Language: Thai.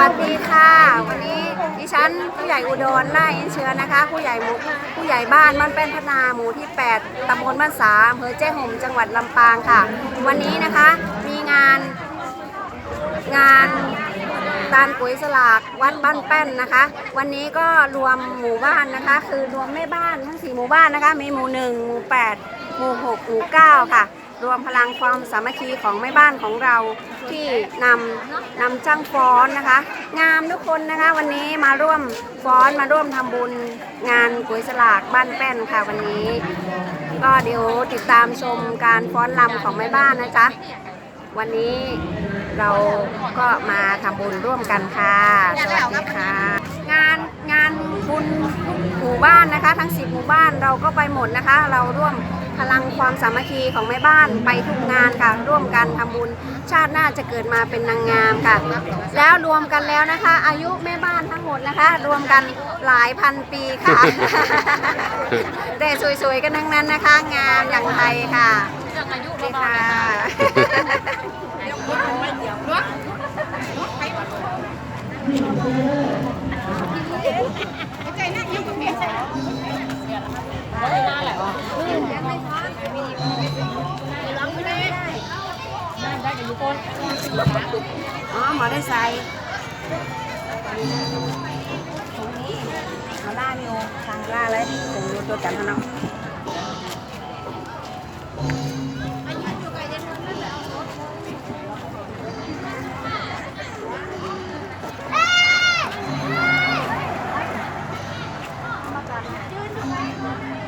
วัสดีค่ะ วันนี้ดิฉันผู้ใหญ่อุดรไล่เชื้อนะคะ ผู้ใหญ่หมู่ผู้ใหญ่บ้านบ้านเป็นพนาหมู่ที่ 8ตำบลบ้านสาอำเภอแจ้ห่มจังหวัดลำปางค่ะ วันนี้นะคะมีงานงานตานปุ๋ยสลากวัดบ้านแป้นนะคะ วันนี้ก็รวมหมู่บ้านนะคะ คือรวมแม่บ้านทั้งสี่หมู่บ้านนะคะ มีหมู่หนึ่งหมู่แปดหมู่หกหมู่เก้าค่ะ รวมพลังความสามัคคีของแม่บ้านของเราที่นำนำจ้างฟ้อนนะคะ งามทุกคนนะคะ วันนี้มาร่วมฟ้อนมาร่วมทำบุญงานก๋วยสลากบ้านแป้นค่ะวันนี้ ก็เดี๋ยวติดตามชมการฟ้อนรำของแม่บ้านนะจ๊ะวันนี้เราก็มาทำบุญร่วมกันค่ะสวัสดีค่ะ งานงานบุญหมู่บ้านนะคะ ทั้ง10หมู่บ้านเราก็ไปหมดนะคะ เราร่วม พลังความสามัคคีของแม่บ้านไปทุกงานค่ะ ร่วมกันทำบุญชาติหน้าจะเกิดมาเป็นนางงามค่ะ แล้วรวมกันแล้วนะคะ อายุแม่บ้านทั้งหมดนะคะ รวมกันหลายพันปีค่ะแต่สวยๆกันทั้งนั้นนะคะ งามอย่างไทยค่ะนี่ค่ะ อ๋อหมอได้ใส่ตรงนี้มาล่ามีโอทางล่าเลยวที่ถึตัวจันทร์เนาะยืนดูไป